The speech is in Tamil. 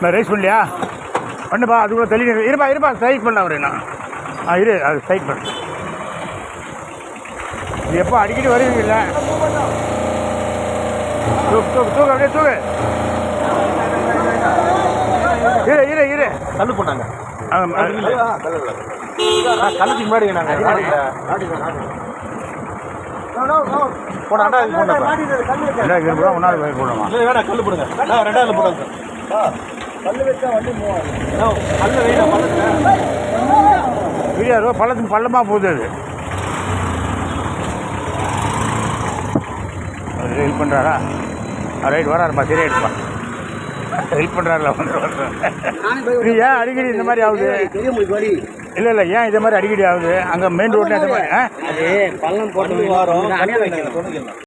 நான் ரைஸ் பண்ணலையா? பண்ணுப்பா அதுக்குள்ள தள்ளி நிறு. இருப்பா இருப்பா ஸ்ட்ரைக் பண்ண அவரு நான். ஆ இரு அது ஸ்ட்ரைக் பண்ணு. இது எப்போ அடிக்கடி வருவீங்கல்ல தூக்கு தூக்கு தூக்கு அப்படியே தூக்கு. இரு இரு இரு. கல்லு போட்டாங்க. ஆ, ஆ, கல்லுக்கு முன்னாடி நாங்கள் ஒன்றாவது இல்லை வேணாம் கல்லு போடுங்க ஆ, ரெண்டாவது போடுங்க கல்லு வச்சா வண்டி கல்லு வைங்க பள்ளத்துல வீடியோ ரூபா பள்ளத்துக்கு பள்ளமாக போகுது அது ஹெல்ப் பண்ணுறாரா ரைட் வராருப்பா சரியாயிடுப்பா ஹெல்ப் பண்ணுறாருல இது ஏன் அடிக்கடி இந்த மாதிரி ஆகுது இல்லை இல்லை ஏன் இந்த மாதிரி அடிக்கடி ஆகுது அங்கே மெயின் ரோட்டில் அது பள்ளம் போட்டு வாரம்